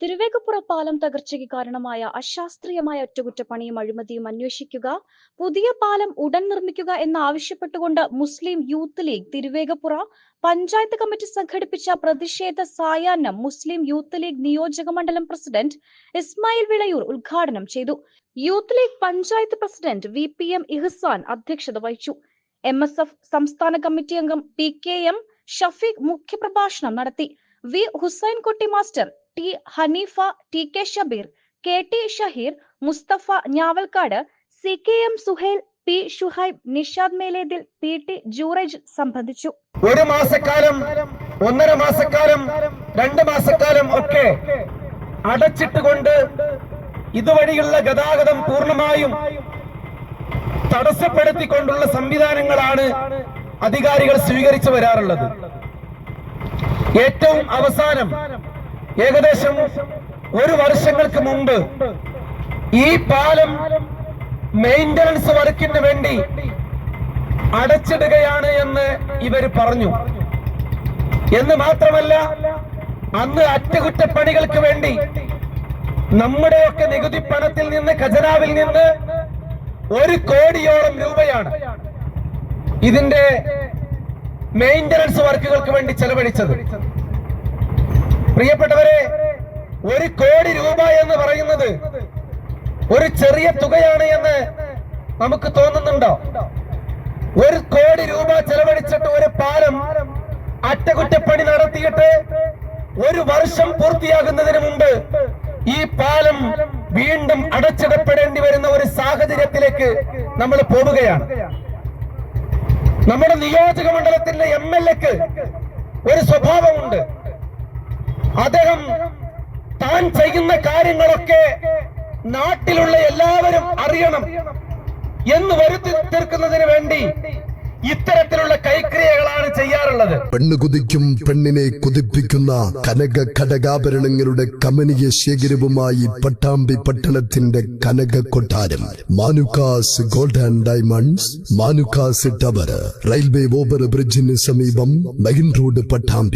തിരുവേഗപ്പുറ പാലം തകർച്ചയ്ക്ക് കാരണമായ അശാസ്ത്രീയമായ ഒറ്റകുറ്റപ്പണിയും അഴിമതിയും അന്വേഷിക്കുക പുതിയ പാലം ഉടൻ നിർമ്മിക്കുക എന്നാവശ്യപ്പെട്ടുകൊണ്ട് Muslim youth league Thiruvegappura panchayat committee സംഘടിപ്പിച്ച പ്രതിഷേധ സായാഹ്നം മുസ്ലിം യൂത്ത് ലീഗ് നിയോജക മണ്ഡലം പ്രസിഡന്റ് ഇസ്മായിൽ വിളയൂർ ഉദ്ഘാടനം ചെയ്തു. Youth league panchayat president V P M Ihsan അധ്യക്ഷത വഹിച്ചു. എം എസ് എഫ് സംസ്ഥാന കമ്മിറ്റി അംഗം പി കെ എം ഷഫീഖ് മുഖ്യപ്രഭാഷണം നടത്തി. V Hussain Kutty master T Haneefa T K Shabeer K T Shaheer Musthafa Njavalkkad C K M Suhail P Shuhaib Nishad Melethil P T Jurej സംബന്ധിച്ചു. ഒരു മാസക്കാലം ഒന്നര മാസക്കാലം രണ്ട് മാസക്കാലം ഒക്കെ അടച്ചിട്ടുകൊണ്ട് ഇതുവഴിയുള്ള ഗതാഗതം പൂർണമായും തടസ്സപ്പെടുത്തിക്കൊണ്ടുള്ള സംവിധാനങ്ങളാണ് അധികാരികൾ സ്വീകരിച്ചു വരാറുള്ളത്. ഏറ്റവും അവസാനം ഏകദേശം ഒരു വർഷങ്ങൾക്ക് മുമ്പ് ഈ പാലം മെയിന്റനൻസ് വർക്കിന് വേണ്ടി അടച്ചിടുകയാണ് എന്ന് ഇവർ പറഞ്ഞു. എന്ന് മാത്രമല്ല അന്ന് അറ്റകുറ്റപ്പണികൾക്ക് വേണ്ടി നമ്മുടെയൊക്കെ നികുതി പണത്തിൽ നിന്ന് ഖജനാവിൽ നിന്ന് ഒരു കോടിയോളം രൂപയാണ് ഇതിന്റെ മെയിന്റനൻസ് വർക്കുകൾക്ക് വേണ്ടി ചെലവഴിച്ചത്. പ്രിയപ്പെട്ടവരെ ഒരു കോടി രൂപ എന്ന് പറയുന്നത് ഒരു ചെറിയ തുകയാണ് എന്ന് നമുക്ക് തോന്നുന്നുണ്ടോ? ഒരു കോടി രൂപ ചെലവഴിച്ചിട്ട് ഒരു പാലം അറ്റകുറ്റപ്പണി നടത്തിയിട്ട് ഒരു വർഷം പൂർത്തിയാകുന്നതിന് മുമ്പ് ഈ പാലം വീണ്ടും അടച്ചിടപ്പെടേണ്ടി വരുന്ന ഒരു സാഹചര്യത്തിലേക്ക് നമ്മൾ പോവുകയാണ്. നമ്മുടെ നിയോജക മണ്ഡലത്തിന്റെ എം എൽ എക്ക് ഒരു സ്വഭാവമുണ്ട്. അദ്ദേഹം താൻ ചെയ്യുന്ന കാര്യങ്ങളൊക്കെ നാട്ടിലുള്ള എല്ലാവരും അറിയണം എന്ന് വരുത്തി തീർക്കുന്നതിന് വേണ്ടി ഇത്തരത്തിലുള്ള കൈക്രിയകളാണ് ചെയ്യാറുള്ളത്. പെണ്ണ് കുതിക്കും പെണ്ണിനെ കുതിപ്പിക്കുന്ന കനക ഘടകാഭരണങ്ങളുടെ കമനീയ ശേഖരവുമായി പട്ടാമ്പി പട്ടണത്തിന്റെ കനക കൊട്ടാരം. Manukkas gold and diamonds Manukkas tower railway over ബ്രിഡ്ജിന് സമീപം മെയിൻ റോഡ് പട്ടാമ്പി.